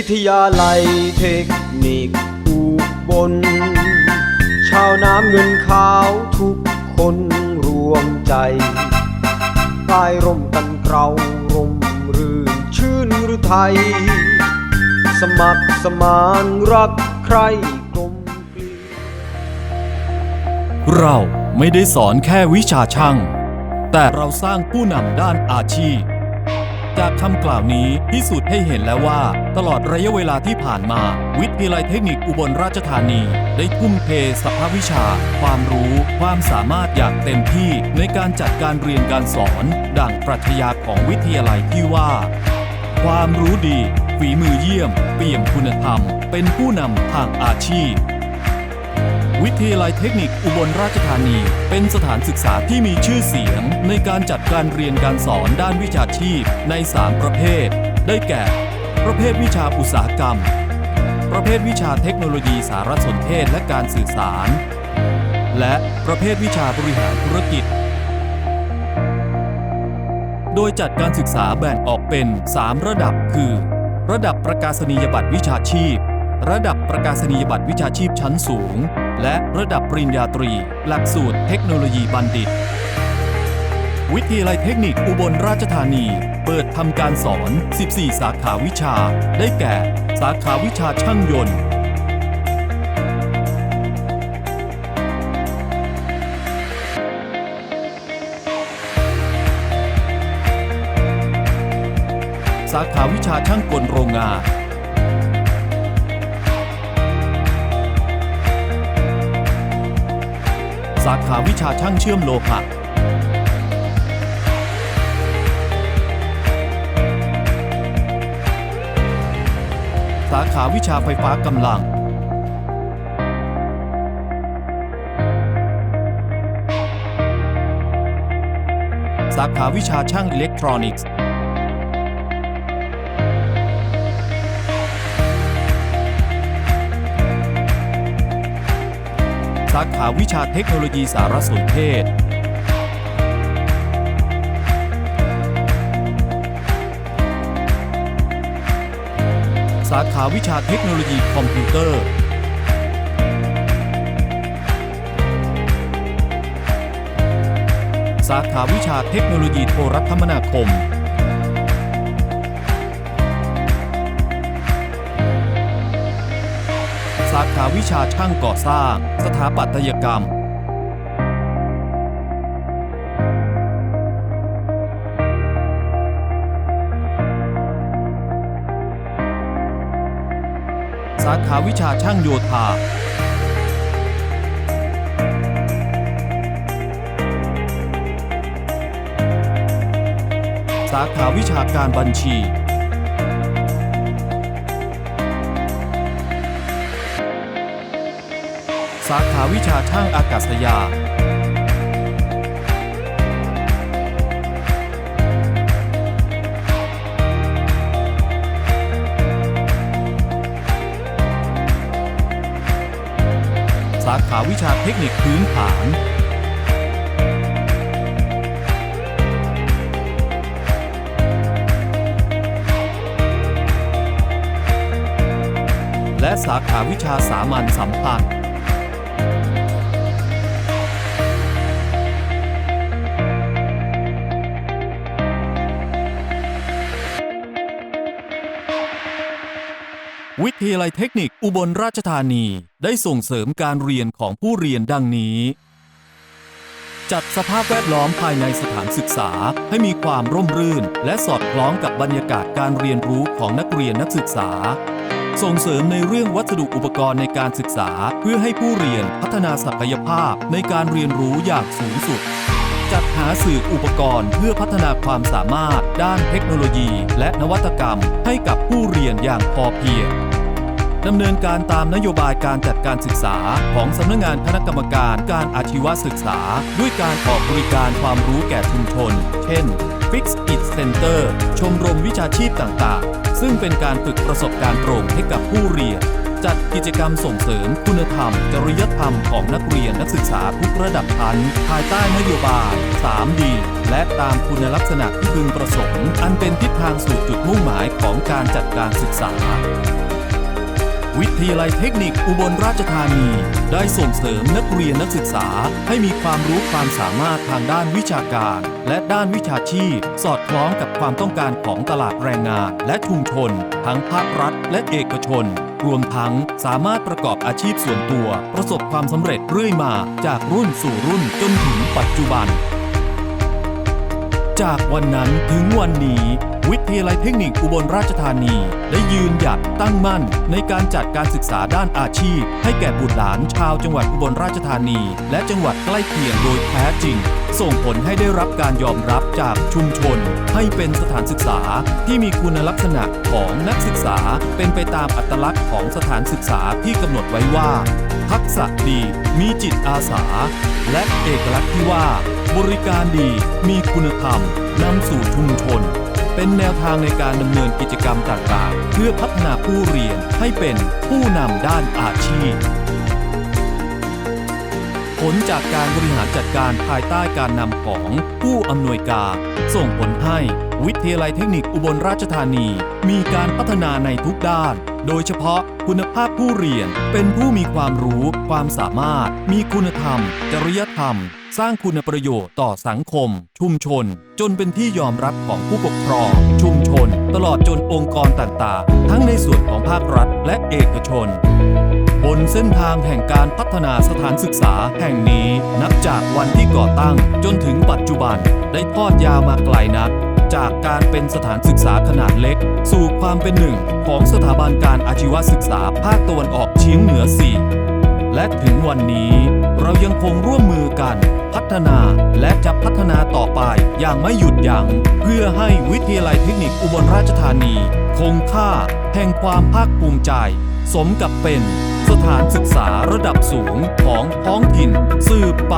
วิทยาลัยเทคนิคอุบล ชาวน้ำเงินขาวทุกคนรวมใจใต้ร่มกันเกลาร่มรื่นชื่นหรือไทย สมัครสมานรักใครกลมเกลียวเราไม่ได้สอนแค่วิชาช่าง แต่เราสร้างผู้นำด้านอาชีพ จากคำกล่าวนี้พิสูจน์ให้เห็นแล้วว่า ตลอดระยะเวลาที่ผ่านมา วิทยาลัยเทคนิคอุบลราชธานี ได้ทุ่มเทสภาวิชา ความรู้ ความสามารถอย่างเต็มที่ในการจัดการเรียนการสอน ดั่งปรัชญาของวิทยาลัยที่ว่า ความรู้ดีฝีมือเยี่ยม เปี่ยมคุณธรรม เป็นผู้นำทางอาชีพ วิทยาลัยเทคนิคอุบลราชธานี เป็นสถานศึกษาที่มีชื่อเสียง ในการจัดการเรียนการสอนด้านวิชาชีพใน 3 ประเภท ได้แก่ ประเภทวิชาอุตสาหกรรม ประเภทวิชาเทคโนโลยีสารสนเทศและการสื่อสาร และประเภทวิชาบริหารธุรกิจ โดยจัดการศึกษาแบ่งออกเป็น 3 ระดับคือ ระดับประกาศนียบัตรวิชาชีพ ระดับประกาศนียบัตรวิชาชีพชั้นสูง และระดับปริญญาตรี หลักสูตรเทคโนโลยีบัณฑิต วิทยาลัยเทคนิคอุบลราชธานี เปิดทำการสอน 14 สาขาวิชา ได้แก่ สาขาวิชาช่างยนต์ สาขาวิชาช่างกลโรงงาน สาขาวิชาช่างเชื่อมโลหะสาขาวิชาไฟฟ้ากำลัง สาขาวิชาช่างอิเล็กทรอนิกส์าขาวิชาเทคโนโลยีสารสนเทศ สาขาวิชาเทคโนโลยีคอมพิวเตอร์ สาขาวิชาเทคโนโลยีโทรคมนาคม ขาวิชาช่างก่อสร้าง สถาปัตยกรรม สาขาวิชาช่างโยธาสาขาวิชาการบัญชี สาขาวิชาช่างอากาศยานสาขาวิชาเทคนิคพื้นฐาน และสาขาวิชาสามัญสัมพันธ์ วิทยาลัยเทคนิคอุบลราชธานีได้ส่งเสริมการเรียนของผู้เรียนดังนี้ จัดสภาพแวดล้อมภายในสถานศึกษาให้มีความร่มรื่น และสอดคล้องกับบรรยากาศการเรียนรู้ของนักเรียนนักศึกษา ส่งเสริมในเรื่องวัสดุอุปกรณ์ในการศึกษา เพื่อให้ผู้เรียนพัฒนาศักยภาพในการเรียนรู้อย่างสูงสุดจัดหาสื่ออุปกรณ์เพื่อพัฒนาความสามารถด้านเทคโนโลยี และนวัตกรรมให้กับผู้เรียนอย่างพอเพียง ดำเนินการตามนโยบายการจัดการศึกษา ของสำนักงานคณะกรรมการการอาชีวศึกษา ด้วยการออกบริการความรู้แก่ชุมชน เช่น Fix It Center ชมรมวิชาชีพต่างๆ ซึ่งเป็นการฝึกประสบการณ์ตรงให้กับผู้เรียน จัดกิจกรรมส่งเสริมคุณธรรม จริยธรรมของนักเรียนนักศึกษาทุกระดับชั้นภายใต้นโยบาย 3D และตามคุณลักษณะที่พึงประสงค์ อันเป็นทิศทางสู่จุดมุ่งหมายของการจัดการศึกษา วิทยาลัยเทคนิคอุบลราชธานี ได้ส่งเสริมนักเรียนนักศึกษา ให้มีความรู้ความสามารถทางด้านวิชาการ และด้านวิชาชีพ สอดคล้องกับความต้องการของตลาดแรงงาน และชุมชน ทั้งภาครัฐ และเอกชน รวมทั้งสามารถประกอบอาชีพส่วนตัว ประสบความสำเร็จเรื่อยมา จากรุ่นสู่รุ่นจนถึงปัจจุบัน จากวันนั้นถึงวันนี้ วิทยาลัยเทคนิคอุบลราชธานี ได้ยืนหยัดตั้งมั่น ในการจัดการศึกษาด้านอาชีพ ให้แก่บุตรหลานชาวจังหวัดอุบลราชธานี และจังหวัดใกล้เคียงโดยแท้จริง ส่งผลให้ได้รับการยอมรับจากชุมชน ให้เป็นสถานศึกษาที่มีคุณลักษณะของนักศึกษาเป็นไปตามอัตลักษณ์ของสถานศึกษาที่กำหนดไว้ว่า ทักษะดีมีจิตอาสา และเอกลักษณ์ที่ว่า บริการดีมีคุณธรรมนำสู่ชุมชน เป็นแนวทางในการดำเนินกิจกรรมต่างๆ เพื่อพัฒนาผู้เรียนให้เป็นผู้นำด้านอาชีพ ผลจากการบริหารจัดการภายใต้การนำของผู้อำนวยการ ส่งผลให้วิทยาลัยเทคนิคอุบลราชธานี มีการพัฒนาในทุกด้าน โดยเฉพาะคุณภาพผู้เรียนเป็นผู้มีความรู้ ความสามารถ มีคุณธรรม จริยธรรม สร้างคุณประโยชน์ต่อสังคม ชุมชน จนเป็นที่ยอมรับของผู้ปกครอง ชุมชน ตลอดจนองค์กรต่างๆ ทั้งในส่วนของภาครัฐและเอกชน บนเส้นทางแห่งการพัฒนาสถานศึกษาแห่งนี้ นับจากวันที่ก่อตั้งจนถึงปัจจุบันได้ทอดยาวมาไกลนักจากการเป็นสถานศึกษาขนาดเล็ก สู่ความเป็นหนึ่งของสถาบันการอาชีวศึกษาภาคตะวันออกเฉียงเหนือ 4 และถึงวันนี้ เรายังคงร่วมมือกัน พัฒนาและจะพัฒนาต่อไปอย่างไม่หยุดยัง้งเพื่อให้วิทยาลัยเทคนิคอุบลราชธานี คงค่า แห่งความภาคภูมิใจ สมกับเป็น สถานศึกษาระดับสูงของท้องถิ่นสืบไป